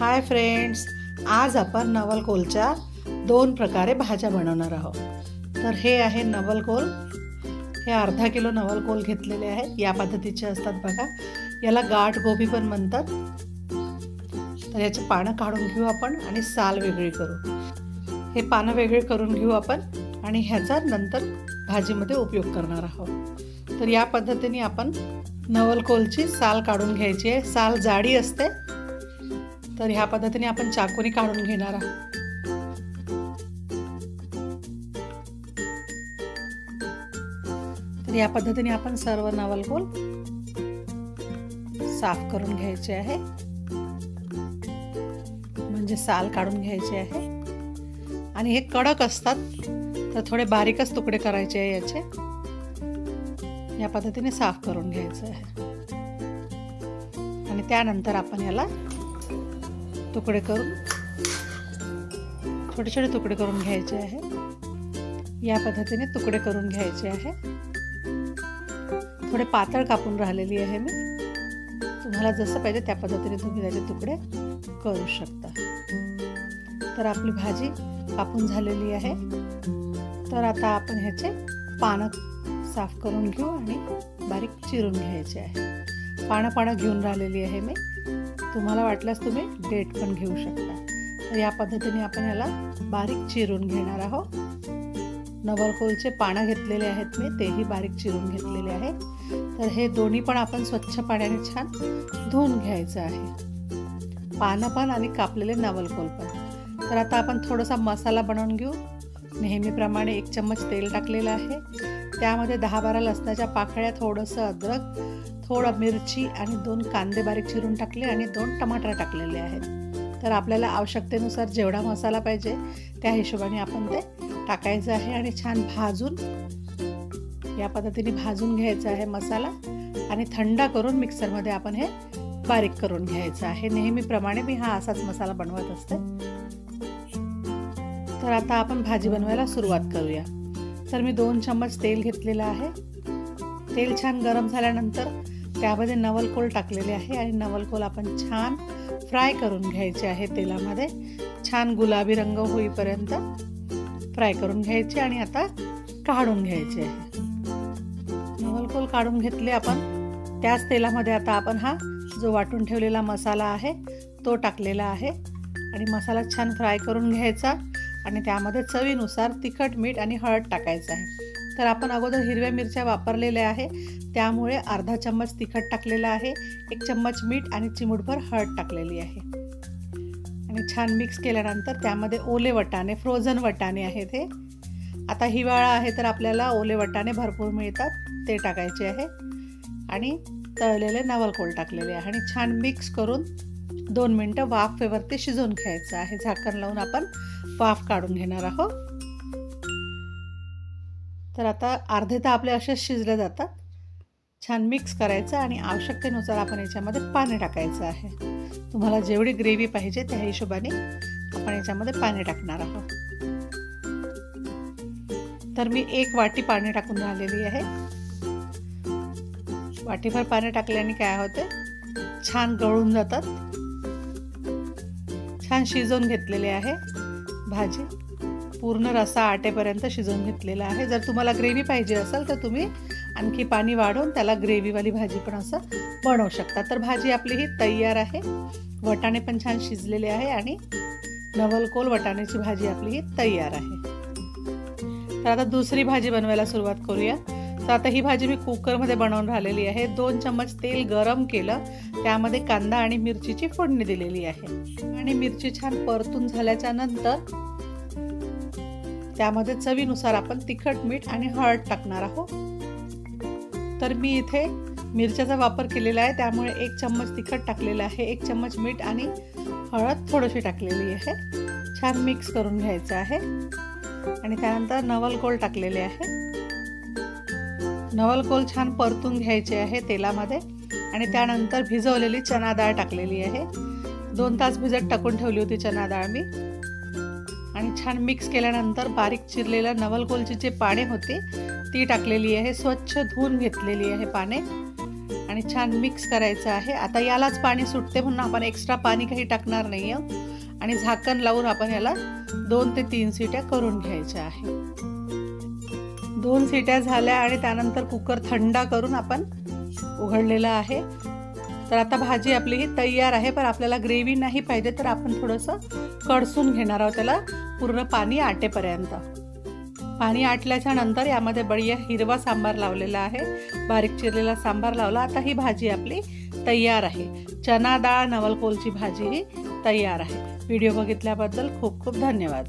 Hi friends आज आपण नवलकोलच्या दोन प्रकारे भाज्या बनवणार आहोत. तर हे आहे नवलकोल हे अर्धा किलो नवलकोल घेतलेले आहेत. या पद्धतीचे असतात बघा. याला गाठ गोबी पण म्हणतात. तर याची पानं काढून घेऊ आपण आणि साल वेगळी करू. हे पानं वेगळे करून घेऊ आपण आणि ह्याचा नंतर भाजीमध्ये उपयोग करणार आहोत. तर या पद्धतीने आपण नवलकोलची साल काढून घ्यायची आहे. साल जाडी असते. तर ह्या पद्धतीने आपण चाकूने काढून घेणार आहोत. तर या पद्धतीने आपण सर्व नवलगोल साफ करून घ्यायचे आहे. म्हणजे साल काढून घ्यायचे आहे. आणि हे कडक असतात तर थोडे बारीकच तुकडे करायचे आहे याचे. या पद्धतीने साफ करून घ्यायचं आहे. आणि त्यानंतर आपण याला तुकडे करून छोटे छोटे तुकडे करून घ्यायचे आहे. या पद्धतीने तुकडे करून घ्यायचे आहे. थोडे पातळ कापून राहिलेली आहे मी. तुम्हाला जसं पाहिजे त्या पद्धतीने तुम्ही त्याचे तुकडे करू शकता. तर आपली भाजी कापून झालेली आहे. तर आता आपण ह्याचे पानं साफ करून घेऊ आणि बारीक चिरून घ्यायचे आहे. पानं पानं घेऊन राहिलेली आहे मी. तुम्हाला वाटल्यास तुम्ही डेट पण घेऊ शकता. तर या पद्धतीने आपण याला बारीक चिरून घेणार आहोत. नवलकोलचे पानं घेतलेले आहेत मी तेही बारीक चिरून घेतलेले आहे तर हे दोन्ही पण आपण स्वच्छ पाण्याने छान धुवून घ्यायचं आहे. पानं पण आणि कापलेले नवलकोल पण. तर आता आपण थोडासा मसाला बनवून घेऊ. नेहमीप्रमाणे एक चम्मच तेल टाकलेलं आहे. त्यामध्ये दहा बारा लसणाच्या पाकळ्या थोडंसं अद्रक थोडं मिरची आणि दोन कांदे बारीक चिरून टाकले आणि दोन टमाटर टाकलेले आहेत. तर आपल्याला आवश्यकतेनुसार जेवढा मसाला पाहिजे त्या हिशोबाने आपण ते टाकायचं आहे आणि छान भाजून या पद्धतीने भाजून घ्यायचा आहे मसाला आणि थंड करून मिक्सरमध्ये आपण हे बारीक करून घ्यायचं आहे. नेहमीप्रमाणे मी हा असाच मसाला बनवत असते. तर आता आपण भाजी बनवायला सुरुवात करूया. तर मी दोन चम्मच तेल घेतलेलं आहे. तेल छान गरम झाल्यानंतर त्यामध्ये नवलकोल टाकलेले आहे आणि नवलकोल आपण छान फ्राय करून घ्यायचे आहे तेलामध्ये. छान गुलाबी रंग होईपर्यंत फ्राय करून घ्यायचे आणि आता काढून घ्यायचे आहे. नवलकोल काढून घेतले आपण. त्याच तेलामध्ये आता आपण हा जो वाटून ठेवलेला मसाला आहे तो टाकलेला आहे. आणि मसाला छान फ्राय करून घ्यायचा. आणि त्यामध्ये चवीनुसार तिखट मीठ आणि हळद टाकायचं आहे. तर आपण अगोदर हिरव्या मिरच्या वापरलेल्या आहे. त्यामुळे अर्धा चम्मच तिखट टाकलेलं आहे. एक चम्मच मीठ आणि चिमूटभर हळद टाकलेली आहे. आणि छान मिक्स केल्यानंतर त्यामध्ये ओले वटाणे फ्रोझन वटाणे आहेत हे. आता हिवाळा आहे तर आपल्याला ओले वटाणे भरपूर मिळतात ते टाकायचे आहे. आणि तळलेले नवलकोल टाकलेले आहे. आणि छान मिक्स करून दोन मिनटं वाफेवरती शिजवून घ्यायचं आहे. झाकण लावून आपण वाफ काढून घेणार आहोत. तर आता अर्धे तर आपले असेच शिजले जातात. छान मिक्स करायचं आणि आवश्यकतेनुसार आपण याच्यामध्ये पाणी टाकायचं आहे. तुम्हाला जेवढी ग्रेव्ही पाहिजे त्या हिशोबाने आपण याच्यामध्ये पाणी टाकणार आहोत. तर मी एक वाटी पाणी टाकून राहिलेली आहे. वाटीभर पाणी टाकल्याने काय होते? छान गळून जातात. छान शिजवून घेतलेले आहे. भाजी पूर्ण रसा आटेपर्यंत शिजवून घेतलेला आहे. जर तुम्हाला ग्रेव्ही पाहिजे असेल तर तुम्ही आणखी पाणी वाढवून त्याला ग्रेव्हीवाली भाजी पण असं बनवू शकता. तर भाजी आपली ही तयार आहे. वटाणे पण छान शिजलेले आहे आणि नवलकोल वटाण्याची भाजी आपली ही तयार आहे. तर आता दुसरी भाजी बनवायला सुरुवात करूया. तर आता ही भाजी मी कुकरमध्ये बनवून राहिलेली आहे. दोन चम्मच तेल गरम केलं. त्यामध्ये कांदा आणि मिरचीची फोडणी दिलेली आहे. आणि मिरची छान परतून झाल्याच्यानंतर त्यामध्ये चवीनुसार आपण तिखट मीठ आणि हळद टाकणार आहोत. तर मी इथे मिरच्याचा वापर केलेला आहे. त्यामुळे एक चम्मच तिखट टाकलेलं आहे. एक चम्मच मीठ आणि हळद थोडीशी टाकलेली आहे. छान मिक्स करून घ्यायचं आहे. आणि त्यानंतर नवलकोल टाकलेले आहे. नवलकोल छान परतून घ्यायचे आहे तेलामध्ये. आणि त्यानंतर भिजवलेली चना डाळ टाकलेली आहे. दोन तास भिजत टाकून ठेवली होती चना डाळ मी. आणि छान मिक्स केल्यानंतर बारीक चिरलेलं नवलकोलची जे पाने होते ती टाकलेली आहे. स्वच्छ धुवून घेतलेली आहे पाने. आणि छान मिक्स करायचं आहे. आता यालाच पाणी सुटते म्हणून आपण एक्स्ट्रा पाणी काही टाकणार नाही आहे आणि झाकण लावून आपण याला दोन ते तीन सीट्या करून घ्यायच्या आहे. दोन सीट्या झाल्या आणि त्यानंतर कुकर थंड करून आपण उघडलेला आहे. तर आता भाजी आपली ही तयार आहे पण आपल्याला ग्रेव्ही नाही पाहिजे तर आपण थोडंसं कडसून घेणार आहोत. त्याला पूर्ण पाणी आटेपर्यंत. पाणी आटल्याच्या नंतर यामध्ये बढिया हिरवा सांबार लावलेला आहे. बारीक चिरलेला सांबार लावला. आता ही भाजी आपली तयार आहे. चना डाळ नवलकोलची भाजी ही तयार आहे. व्हिडिओ बघितल्याबद्दल खूप खूप धन्यवाद.